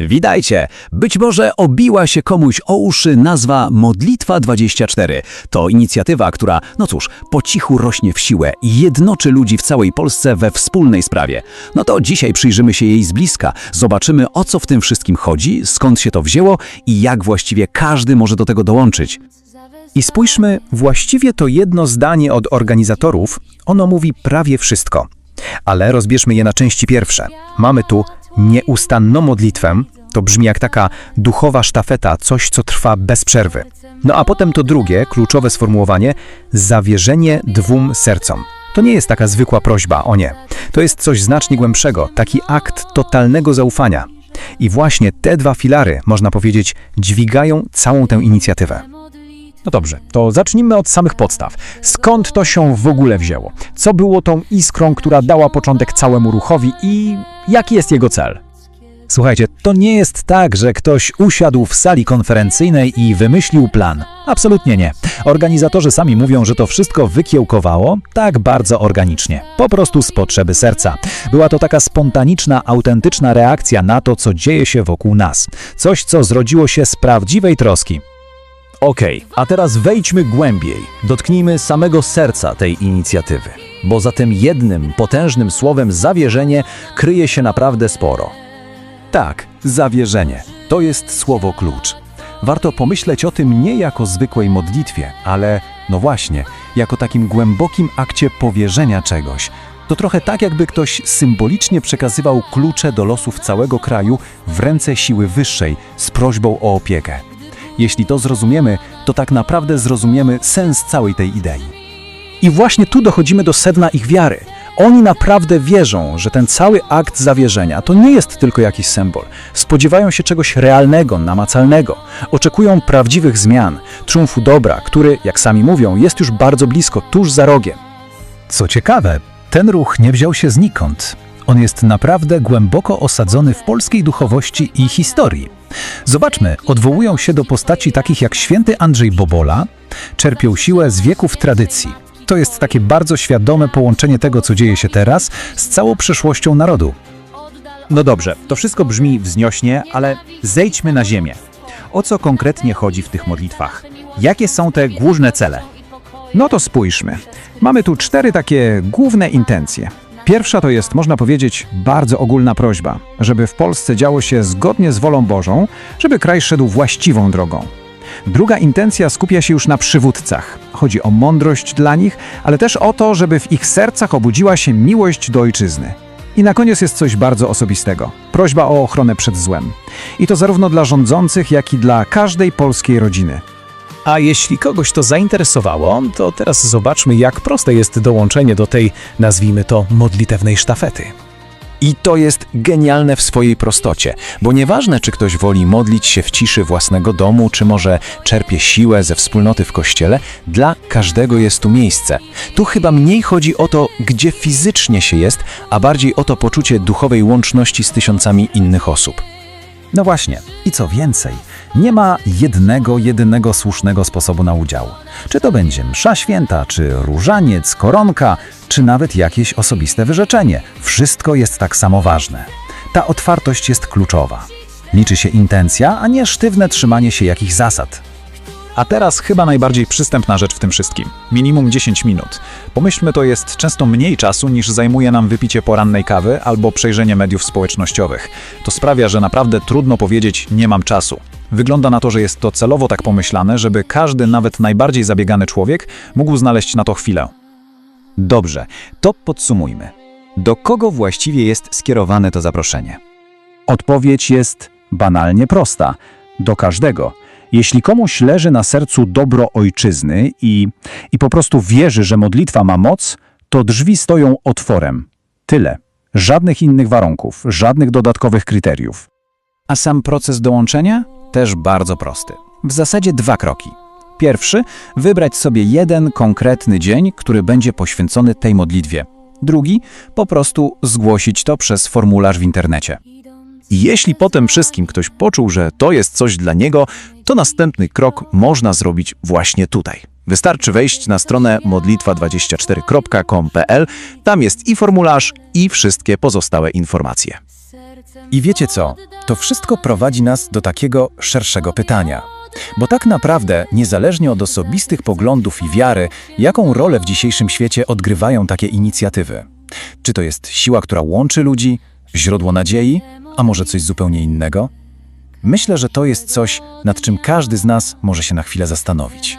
Witajcie! Być może obiła się komuś o uszy nazwa Modlitwa 24. To inicjatywa, która, no cóż, po cichu rośnie w siłę i jednoczy ludzi w całej Polsce we wspólnej sprawie. No to dzisiaj przyjrzymy się jej z bliska, zobaczymy o co w tym wszystkim chodzi, skąd się to wzięło i jak właściwie każdy może do tego dołączyć. I spójrzmy, właściwie to jedno zdanie od organizatorów, ono mówi prawie wszystko. Ale rozbierzmy je na części pierwsze. Mamy tu nieustanną modlitwę, to brzmi jak taka duchowa sztafeta, coś co trwa bez przerwy. No a potem to drugie, kluczowe sformułowanie, zawierzenie dwóm sercom. To nie jest taka zwykła prośba, o nie. To jest coś znacznie głębszego, taki akt totalnego zaufania. I właśnie te dwa filary, można powiedzieć, dźwigają całą tę inicjatywę. No dobrze, to zacznijmy od samych podstaw. Skąd to się w ogóle wzięło? Co było tą iskrą, która dała początek całemu ruchowi i jaki jest jego cel? Słuchajcie, to nie jest tak, że ktoś usiadł w sali konferencyjnej i wymyślił plan. Absolutnie nie. Organizatorzy sami mówią, że to wszystko wykiełkowało tak bardzo organicznie. Po prostu z potrzeby serca. Była to taka spontaniczna, autentyczna reakcja na to, co dzieje się wokół nas. Coś, co zrodziło się z prawdziwej troski. Okej, a teraz wejdźmy głębiej. Dotknijmy samego serca tej inicjatywy, bo za tym jednym potężnym słowem zawierzenie kryje się naprawdę sporo. Tak, zawierzenie. To jest słowo klucz. Warto pomyśleć o tym nie jako zwykłej modlitwie, ale, no właśnie, jako takim głębokim akcie powierzenia czegoś. To trochę tak, jakby ktoś symbolicznie przekazywał klucze do losów całego kraju w ręce siły wyższej z prośbą o opiekę. Jeśli to zrozumiemy, to tak naprawdę zrozumiemy sens całej tej idei. I właśnie tu dochodzimy do sedna ich wiary. Oni naprawdę wierzą, że ten cały akt zawierzenia to nie jest tylko jakiś symbol. Spodziewają się czegoś realnego, namacalnego. Oczekują prawdziwych zmian, triumfu dobra, który, jak sami mówią, jest już bardzo blisko, tuż za rogiem. Co ciekawe, ten ruch nie wziął się znikąd. On jest naprawdę głęboko osadzony w polskiej duchowości i historii. Zobaczmy, odwołują się do postaci takich jak święty Andrzej Bobola, czerpią siłę z wieków tradycji. To jest takie bardzo świadome połączenie tego, co dzieje się teraz, z całą przyszłością narodu. No dobrze, to wszystko brzmi wzniośnie, ale zejdźmy na ziemię. O co konkretnie chodzi w tych modlitwach? Jakie są te główne cele? No to spójrzmy. Mamy tu cztery takie główne intencje. Pierwsza to jest, można powiedzieć, bardzo ogólna prośba, żeby w Polsce działo się zgodnie z wolą Bożą, żeby kraj szedł właściwą drogą. Druga intencja skupia się już na przywódcach. Chodzi o mądrość dla nich, ale też o to, żeby w ich sercach obudziła się miłość do ojczyzny. I na koniec jest coś bardzo osobistego prośba o ochronę przed złem. I to zarówno dla rządzących, jak i dla każdej polskiej rodziny. A jeśli kogoś to zainteresowało, to teraz zobaczmy, jak proste jest dołączenie do tej, nazwijmy to, modlitewnej sztafety. I to jest genialne w swojej prostocie, bo nieważne, czy ktoś woli modlić się w ciszy własnego domu, czy może czerpie siłę ze wspólnoty w kościele, dla każdego jest tu miejsce. Tu chyba mniej chodzi o to, gdzie fizycznie się jest, a bardziej o to poczucie duchowej łączności z tysiącami innych osób. No właśnie. I co więcej, nie ma jednego, jedynego słusznego sposobu na udział. Czy to będzie msza święta, czy różaniec, koronka, czy nawet jakieś osobiste wyrzeczenie. Wszystko jest tak samo ważne. Ta otwartość jest kluczowa. Liczy się intencja, a nie sztywne trzymanie się jakichś zasad. A teraz chyba najbardziej przystępna rzecz w tym wszystkim. Minimum 10 minut. Pomyślmy, to jest często mniej czasu niż zajmuje nam wypicie porannej kawy albo przejrzenie mediów społecznościowych. To sprawia, że naprawdę trudno powiedzieć nie mam czasu. Wygląda na to, że jest to celowo tak pomyślane, żeby każdy, nawet najbardziej zabiegany człowiek mógł znaleźć na to chwilę. Dobrze, to podsumujmy. Do kogo właściwie jest skierowane to zaproszenie? Odpowiedź jest banalnie prosta. Do każdego. Jeśli komuś leży na sercu dobro ojczyzny i, i po prostu wierzy, że modlitwa ma moc, to drzwi stoją otworem. Tyle. Żadnych innych warunków, żadnych dodatkowych kryteriów. A sam proces dołączenia? Też bardzo prosty. W zasadzie dwa kroki. Pierwszy, wybrać sobie jeden konkretny dzień, który będzie poświęcony tej modlitwie. Drugi, po prostu zgłosić to przez formularz w internecie. I jeśli potem wszystkim ktoś poczuł, że to jest coś dla niego, to następny krok można zrobić właśnie tutaj. Wystarczy wejść na stronę modlitwa24.com.pl, tam jest i formularz, i wszystkie pozostałe informacje. I wiecie co? To wszystko prowadzi nas do takiego szerszego pytania. Bo tak naprawdę, niezależnie od osobistych poglądów i wiary, jaką rolę w dzisiejszym świecie odgrywają takie inicjatywy? Czy to jest siła, która łączy ludzi, źródło nadziei, a może coś zupełnie innego? Myślę, że to jest coś, nad czym każdy z nas może się na chwilę zastanowić.